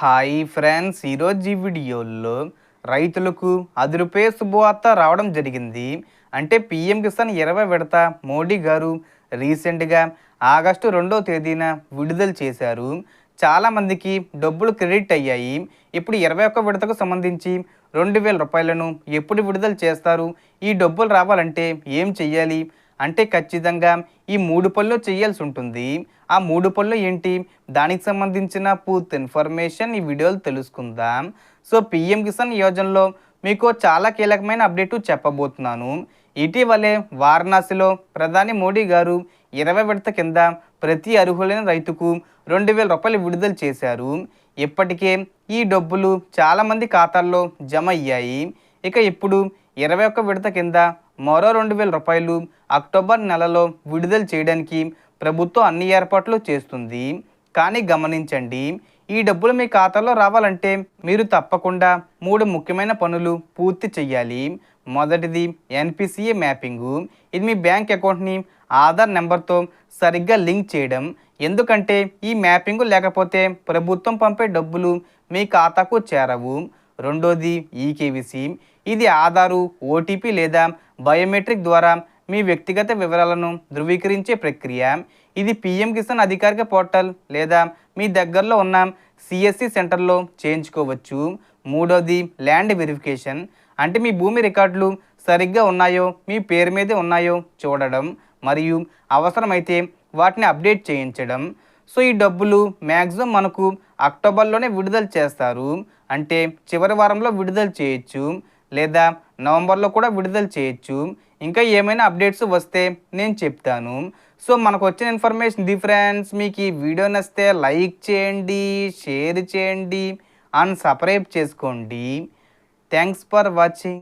Hi friends ఈరోజు ఈ వీడియోలో రైతులకు అది రూపాయ శుభవార్త రావడం జరిగింది. అంటే పిఎం కిసాన్ ఇరవై విడత మోడీ గారు రీసెంట్గా ఆగస్టు రెండో తేదీన విడుదల చేశారు. చాలామందికి డబ్బులు క్రెడిట్ అయ్యాయి. ఇప్పుడు ఇరవై ఒక్క విడతకు సంబంధించి రెండు వేల రూపాయలను ఎప్పుడు విడుదల చేస్తారు? ఈ డబ్బులు రావాలంటే ఏం చెయ్యాలి అంటే ఖచ్చితంగా ఈ మూడు పనులు చేయాల్సి ఉంటుంది. ఆ మూడు పనులు ఏంటి? దానికి సంబంధించిన పూర్తి ఇన్ఫర్మేషన్ ఈ వీడియోలో తెలుసుకుందాం. సో పిఎం కిసాన్ యోజనలో మీకు చాలా కీలకమైన అప్డేట్ చెప్పబోతున్నాను. ఇటీవలే వారణాసిలో ప్రధాని మోడీ గారు ఇరవై విడత కింద ప్రతి అర్హులైన రైతుకు రెండు వేల రూపాయలు విడుదల చేశారు. ఇప్పటికే ఈ డబ్బులు చాలామంది ఖాతాల్లో జమ అయ్యాయి. ఇక ఇప్పుడు ఇరవై ఒక్క విడత కింద మరో రెండు వేల రూపాయలు అక్టోబర్ నెలలో విడుదల చేయడానికి ప్రభుత్వం అన్ని ఏర్పాట్లు చేస్తుంది. కానీ గమనించండి ఈ డబ్బులు మీ ఖాతాలో రావాలంటే మీరు తప్పకుండా మూడు ముఖ్యమైన పనులు పూర్తి చేయాలి. మొదటిది ఎన్పిసిఏ మ్యాపింగు. ఇది మీ బ్యాంక్ అకౌంట్ని ఆధార్ నెంబర్తో సరిగ్గా లింక్ చేయడం. ఎందుకంటే ఈ మ్యాపింగు లేకపోతే ప్రభుత్వం పంపే డబ్బులు మీ ఖాతాకు చేరవు. రెండోది ఈకేవిసి ఇది ఆధారు ఓటీపీ లేదా బయోమెట్రిక్ ద్వారా మీ వ్యక్తిగత వివరాలను ధృవీకరించే ప్రక్రియ. ఇది పిఎం కిసాన్ అధికారిక పోర్టల్ లేదా మీ దగ్గరలో ఉన్న సిఎస్సి సెంటర్లో చేయించుకోవచ్చు. మూడోది ల్యాండ్ వెరిఫికేషన్. అంటే మీ భూమి రికార్డులు సరిగ్గా ఉన్నాయో మీ పేరు మీదే ఉన్నాయో చూడడం మరియు అవసరమైతే వాటిని అప్డేట్ చేయించడం. సో ఈ డబ్బులు మ్యాక్సిమం మనకు అక్టోబర్లోనే విడుదల చేస్తారు. అంటే చివరి వారంలో విడుదల చేయొచ్చు. లేదా నవంబర్లో కూడా విడుదల చేయొచ్చు. ఇంకా ఏమైనా అప్డేట్స్ వస్తే నేను చెప్తాను. సో మనకు వచ్చిన ఇన్ఫర్మేషన్ డిఫరెన్స్ మీకు ఈ వీడియో నచ్చితే లైక్ చేయండి షేర్ చేయండి అండ్ సబ్స్క్రైబ్ చేసుకోండి. Thanks for watching.